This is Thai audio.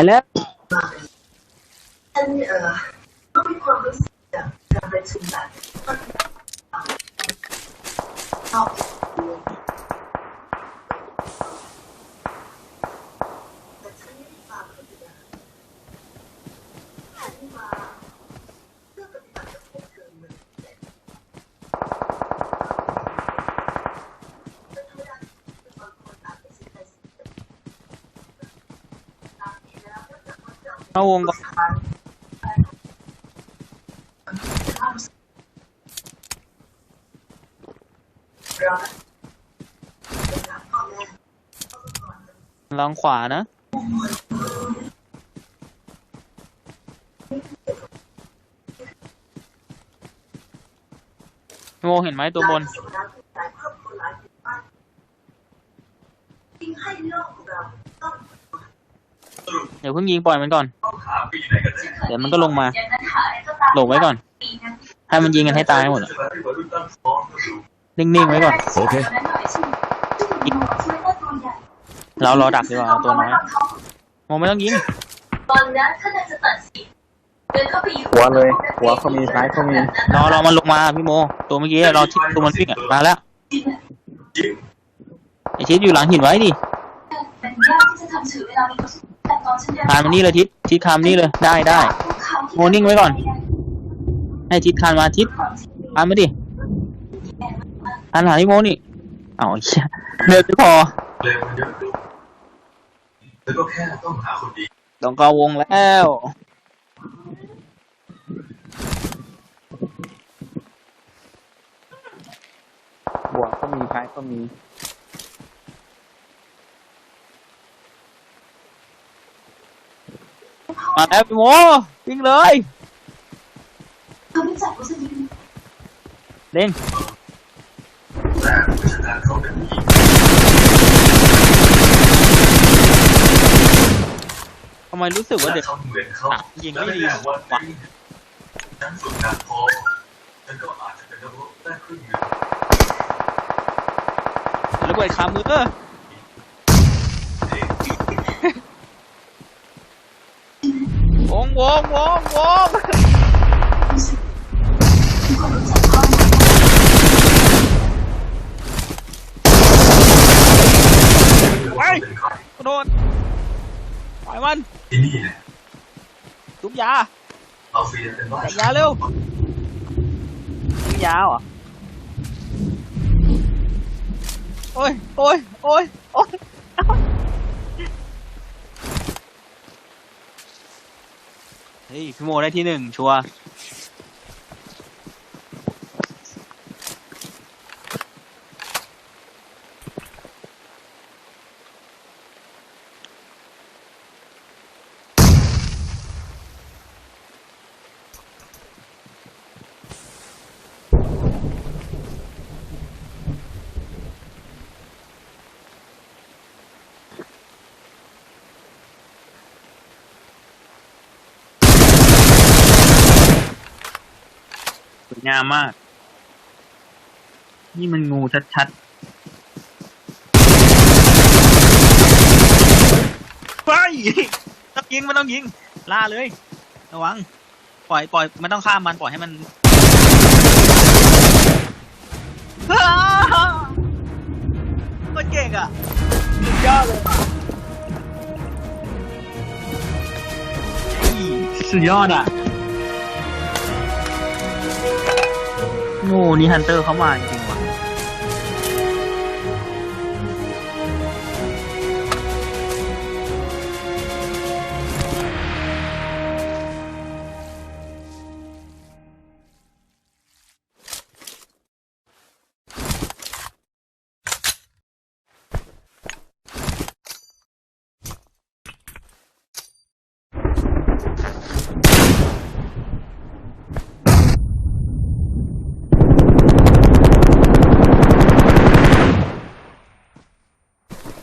ายแล้ว ฉันเออก็มีความรู้สึกจากการประชุมแบบเอาแต่ฉันไม่ได้ฟังเขาเลยฉันมาเพื่อปฏิบัติกับพวกเธอเหมือนกันแต่ธรรมดาคือบางคนอาจไม่ใช่ใครสิตามนี้แล้วก็จะมา เอเข้าวงก่อนลองขวานะ โมเห็นไหมตัวบน เดี๋ยวเพิ่งยิงปล่อยมันก่อน ดี๋ยวมันก็ลงมา หลบไว้ก่อน ให้มันยิงกันให้ตายให้หมดอะนิ่งๆไว้ก่อน Okay. เรารอดักดีกว่าเอาตัวน้อยโมไม่ต้องยิงตอนนั้นท่านจะตัดสินเดินเข้าไปอยู่หัวเลย หัวเขามีซ้ายเขามีรอรอมันลงมาพี่โม ตัวเมื่อกี้รอชิดตัวมันวิ่งอะมาแล้วไอชิดอยู่หลังหินไว้ดิ เป็นยากที่จะทำถือเวลามีประสบการณ์ตอนฉันเดินคานมานี่เลยทิศทิศคานมานี่เลยได้ได้โมนิ่งไว้ก่อน ให้ทิศคานมาทิศคานมาดิคานหาพี่โมนี่เอาไอ้เหี้ยเดินไม่พอเร็วมันเยอะแล้วก็แค่ต้องหาคนดีต้องกอวงแล้วหัวเขามีซ้ายเขามี มาแล้วพี่โมวิ่งเลยเธอไม่จับรู้สึกยังเล่นแต่วิชาการเขาเป็นผู้หญิงทำไมรู้สึกว่าเด็กยิงไม่ดีและในวันว่ะหนักพอฉันก็อาจจะเป็นนักรบได้ครึ่งนึงระเบิดขามือ วงวงวงวงรู้สึกมีความรู้จักควไปกระโดดปล่อยมันที่นี่นะจุ๊บยาเอาฟียเป็นว่าแต่ยาเร็วทุบยาเหรอโอ้ยโอ้ยโอ้ยโอ้ย เฮ้ยพี่โมได้ที่หนึ่งชัวร์ สวยงามมาก นี่มันงูชัดๆไปต้องยิงมันต้องยิง ล่าเลย ระวัง ปล่อยปล่อยไม่ต้องข้ามมันปล่อยให้มันอ้ามันเก่งอะสุดยอดเลยเฮ้ยสุดยอดอะ โง่นี่ฮันเตอร์เขามาจริง